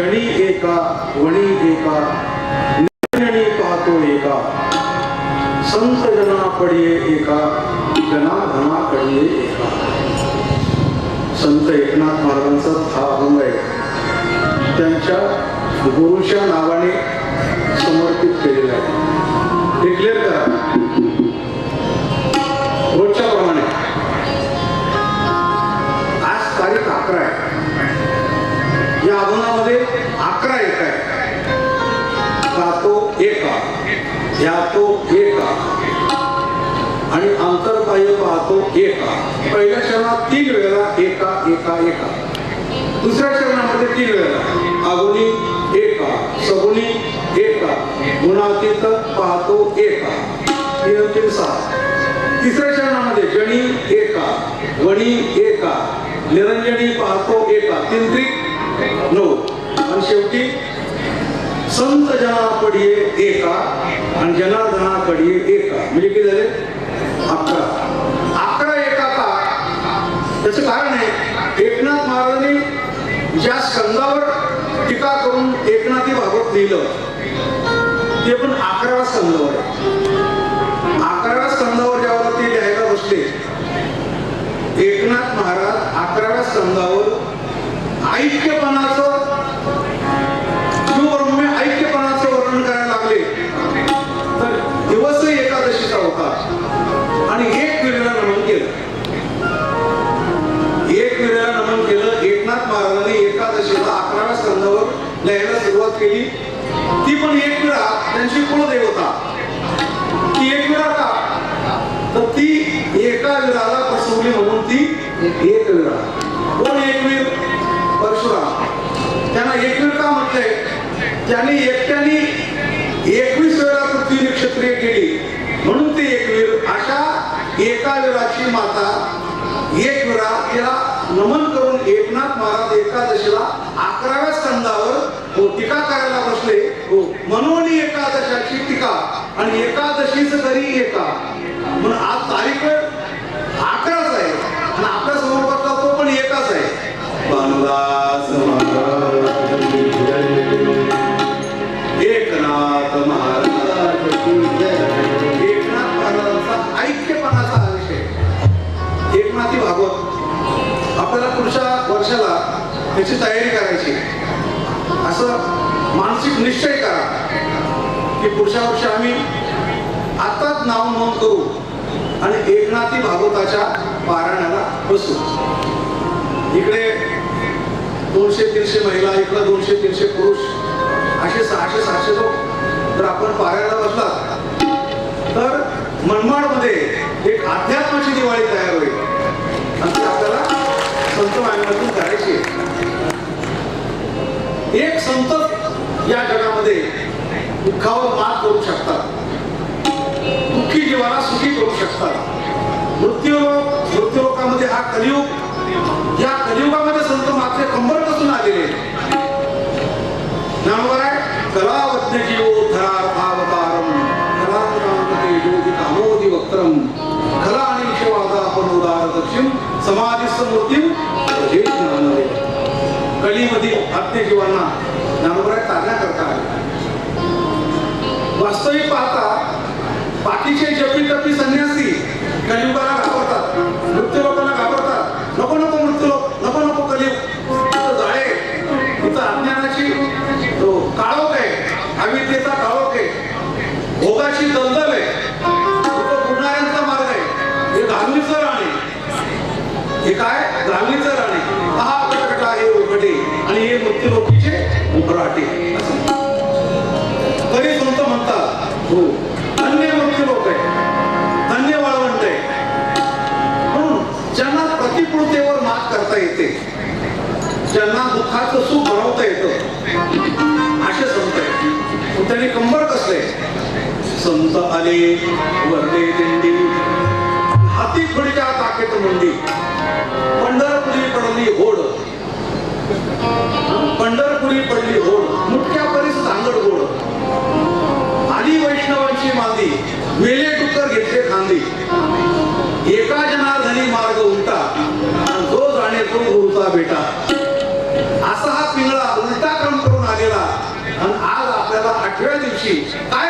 जणी एका वणी एका निर्णणी पाहतो एका. संत जना पडिये एका जनाधना कडिये एका. संत एकनाथ महाराजांचा हा अभंग आहे. त्यांच्या गुरुच्या नावाने समर्पित केलेला आहे. डिक्लेअर करा. या अकरा एक आहे गातो एका. ध्यातो एका. आणि अंतर्बाह्य पाहतो एका. पहिल्या क्षणात तीन वेळेला एका एका एका. दुसऱ्या चरणामध्ये तीन वेळेला. अगुणी एका सगुणी एका. गुणातीत पाहतो एका. तीन सहा तिसऱ्या चरणामध्ये जणी एका वणी एका. निरंजनी पाहतो एका. तिंत्रिक नऊ आणि शेवटी संत जना पडिये एका आणि जनार्दना पडिये एका. म्हणजे किती झाले? अकरा. अकरा एका का त्याचं कारण आहे एकनाथ महाराजांनी ज्या स्कंदावर टीका करून एकनाथी भागवत लिहिलं ते पण अकराव्या स्कंदावर अकराव्या स्कंदावर ज्यावर ते लिहायला बसले एकनाथ महाराज अकराव्या स्कंदावर ऐक्यपणाचं शिवब्रह्म्य ऐक्यपणाचं वर्णन करायला लागले. तर दिवसही एकादशीचा होता. आणि एक पिढीला नमन केलं. एक पिढीला नमन केलं. एकनाथ महाराजांनी एकादशीला अकराव्या स्कंदावर लिहायला सुरुवात केली. ती पण एक पिढा त्यांची कुलदेवता ती एक विरा का? तर ती एका विराला फसवली म्हणून ती एक विरा त्यांना एकवीर का म्हटलंय? त्यांनी एकट्याने एकवीस वेळा पृथ्वी नक्षत्रिय केली. म्हणून ते एकवीर. अशा एका विराची माता एक विरा तिला नमन करून एकनाथ महाराज एकादशीला अकराव्या स्कंदावर हो टीका करायला बसले. हो म्हणून एकादशाची टीका. आणि एकादशीच तरी एका. म्हणून आज असं मानसिक निश्चय करा की पुढच्या वर्षी आम्ही आताच नाव नोंद करू आणि एकनाथी भागवताच्या पारायणाला बसू. इकडे दोनशे तीनशे महिला इकडे दोनशे तीनशे पुरुष असे सहाशे सातशे लोक जर आपण पारायणाला बसला तर मनमाडमध्ये एक अध्यात्माची दिवाळी तयार होईल. आणि आपल्याला संत मागण्यातून एक संत या जगामध्ये दुःखावर मात करू शकतात. दुःखी जीवाला सुखी करू शकतात. मृत्यू मृत्यूलोकामध्ये हा कलियुग या कलियुगामध्ये संत मात्र कंबर बसून आलेले नामवर आहे कलावज्ञ जीवोद्धरार्थावतारम कलांकांते योगी कामोदी वक्त्रम कला आणि विषवादा आपण उदार दक्षिण समाधी समृद्धी हे ज्ञानदेव कलीमधील आत्मजीवांना ज्ञानोबराय तारणा करता आले वास्तविक पाहता बाकीचे जपी तपी संन्यासी कलियुगाला उभराटे तरी संत म्हणतात हो धन्य मृत्यू लोक आहे धन्य वाळवंट आहे म्हणून ज्यांना प्रतिकूलतेवर मात करता येते ज्यांना दुःखाचं सुख बनवता येतं असे संत आहे त्यांनी कंबर कसले? संत आले. पंढरपुरी पडली होड मुठक्या परीस सांगड गोड आदी वैष्णवांची मादी वेले टुकर घेतले खांदी. एका जनार्धनी मार्ग उलटा जो जाणे तो गुरुचा बेटा. असा हा पिंगळा उलटा क्रम करून आलेला आणि आज आपल्याला आठव्या दिवशी काय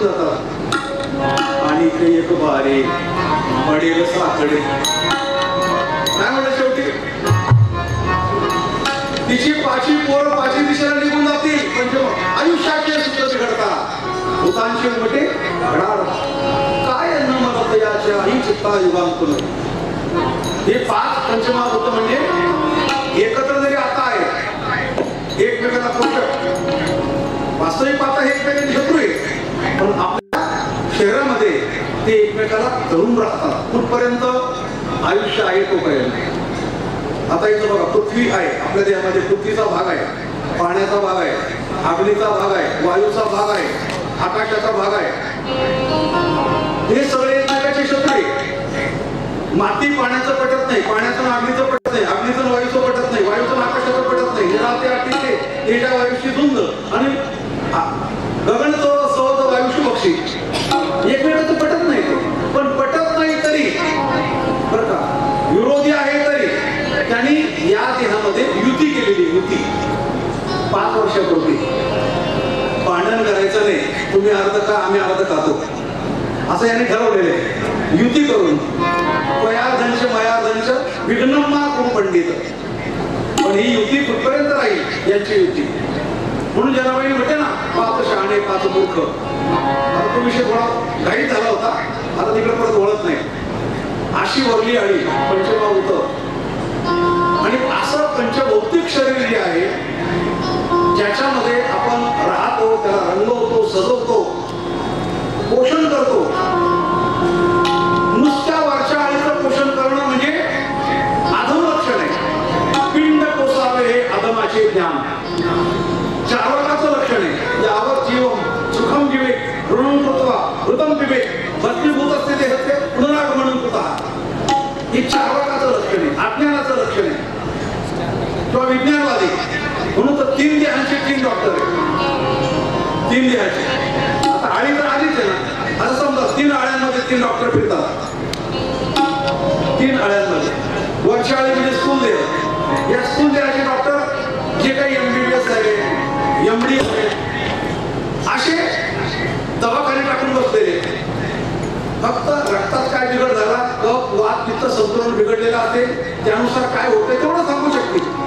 दिशेला जातात. आणि इकडे एक बारे पडेल साखडे काय म्हणत शेवटी? तिची पाचही पोर पाचही दिशेला निघून जातील. म्हणजे आयुष्याचे सुद्धा बिघडतात. भूतांचे मोठे घडाड काय न मला याच्या ही चित्ता युगांतून? हे पाच पंचमहाभूत म्हणजे एकत्र जरी आता आहे एकमेकांना पोषक वास्तविक पाहता हे एकमेकांनी शत्रू आहे पण आपल्या शहरामध्ये ते एकमेकाला धरून राहतात. कुठपर्यंत? आयुष्य आहे तोपर्यंत. आता इथं बघा पृथ्वी आहे. आपल्या देहामध्ये पृथ्वीचा भाग आहे. पाण्याचा भाग आहे. अग्नीचा भाग आहे. वायूचा भाग आहे. आकाशाचा भाग आहे. हे सगळे एकमेकाचे शब्द आहे माती पाण्याचं पटत नाही. पाण्याचं आणि अग्नीचं पटत नाही. अग्नीचं वायूचं पटत नाही. वायूचं आकाशाचं पटत नाही. निराते वायूची तेजा वायूशी धुंद. आणि आ- गगन पक्षी सहज वायूशी पटत नाही पण पटत नाही तरी बरं का विरोधी आहे तरी त्यांनी या देहामध्ये युती केलेली युती पाच वर्षापूर्वी. भांडण करायचं नाही. तुम्ही अर्ध का आम्ही अर्ध खातो. असं याने ठरवलेलं आहे. युती करून. पयार्धनच मयाधंश विघ्नमा कोण पंडित. पण ही युती कुठपर्यंत राहील? यांची युती. म्हणून जनाबाई म्हणते ना पाच शहाणे पाच मूर्ख. आता तो विषय थोडा घाईत झाला होता. आता तिकडे परत वळत नाही. अशी वरली आळी पंचमा होत. आणि असं पंचभौतिक शरीर जे आहे ज्याच्यामध्ये आपण राहतो त्याला रंगवतो सजवतो पोषण करतो किंवा विज्ञानवादी. म्हणून तर तीन देहांचे तीन डॉक्टर आहे तीन देहांचे. आता आळी तर आलीच आहे ना. असं समजा तीन आळ्यांमध्ये तीन डॉक्टर फिरतात. तीन आळ्यांमध्ये. वरच्या आळी म्हणजे स्कूल देह. या स्कूल देहाचे डॉक्टर जे काही एमबीबीएस आहे एमडी आहे असे दवाखाने टाकून बसलेले फक्त रक्तात काय बिघड झाला कप वात पित्त संतुलन बिघडलेलं असेल त्यानुसार काय होतं तेवढं सांगू शकते.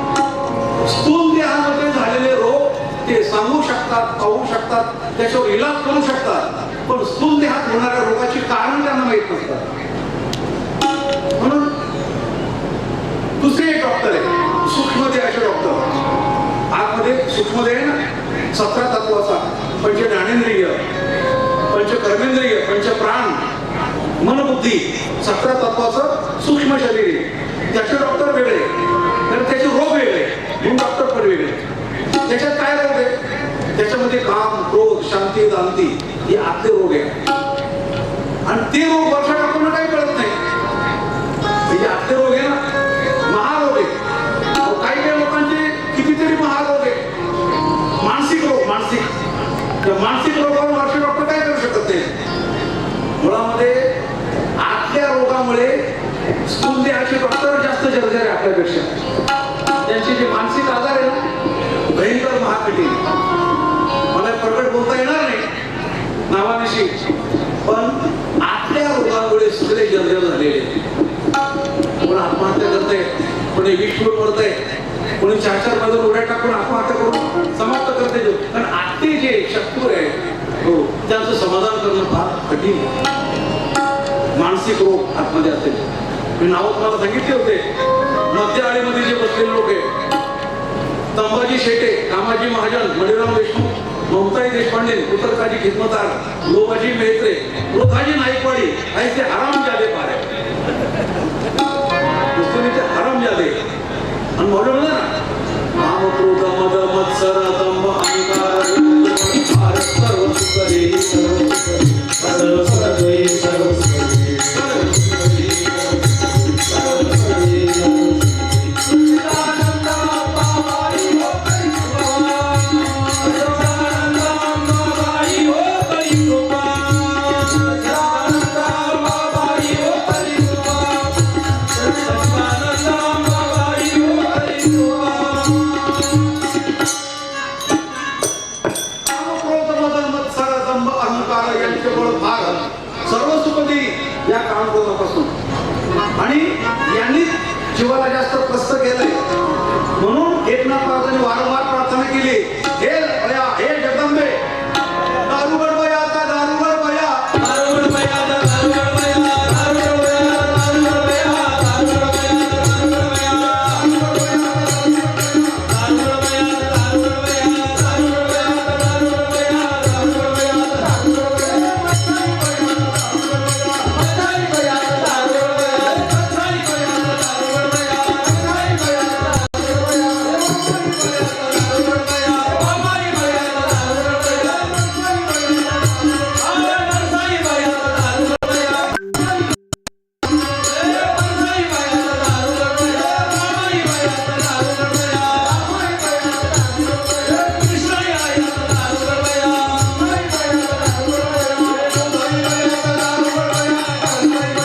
स्थूल देहामध्ये झालेले रोग ते सांगू शकतात पाहू शकतात त्याच्यावर इलाज करू शकतात पण स्थूल देहात होणाऱ्या रोगाची कारण त्यांना माहीत नसतात. म्हणून दुसरे एक डॉक्टर आहे सूक्ष्मदेहाचे डॉक्टर आतमध्ये सूक्ष्मदेह आहे ना सतरा तत्वाचा पंच ज्ञानेंद्रिय पंच कर्मेंद्रिय पंच प्राण मनबुद्धी सतरा तत्वाचं सूक्ष्म शरीर आहे. त्याचे डॉक्टर वेगळे तर त्याचे रोग वेगळे डॉक्टर पडलेले त्याच्यात काय रोग आहे त्याच्यामध्ये काम क्रोध शांती दांती हे आतले रोग आहे आणि ते रोग वर्षा टाकून काही कळत नाही. म्हणजे आतले रोग आहे ना महारोग आहे काही काही लोकांचे कितीतरी महारोग आहे मानसिक रोग मानसिक. त्या मानसिक रोगावर वर्षा डॉक्टर काय करू शकत नाही मुळामध्ये आतल्या रोगामुळे स्कूल डॉक्टर जास्त जर्जर आहे आपल्यापेक्षा. त्यांची जे मानसिक आजार आहे ना भयंकर महाकठीण. मला प्रकट बोलता येणार नाही नावानिशी. पण आपल्या रोगामुळे सगळे जर्जर झालेले कोण आत्महत्या करते कोणी विषपूर करते कोणी चार चार बाजूला उड्या टाकून आत्महत्या करून समाप्त करते कारण आत्ते जे शत्रू आहे हो त्यांचं समाधान करणं फार कठीण मानसिक रोग आतमध्ये असेल मी नाव तुम्हाला सांगितले होते. मध्य आळीमध्ये जे बसलेले लोक आहे संभाजी शेटे कामाजी महाजन मणिराम देशमुख ममताई देशपांडे पुत्रकाजी खिदमतार लोबाजी मेहत्रे रोधाजी नाईकवाडी ऐसे आराम जादे पारे मुस्लिमचे हराम जादे. आणि मौलवी ना? केवळ भाग सर्व सुपदी या काळापासून आणि यांनी जीवाला जास्त प्रस्त केलंय. म्हणून एकनाथ महाराजांनी वारंवार प्रार्थना केली हे हे जगदंबे दारूगड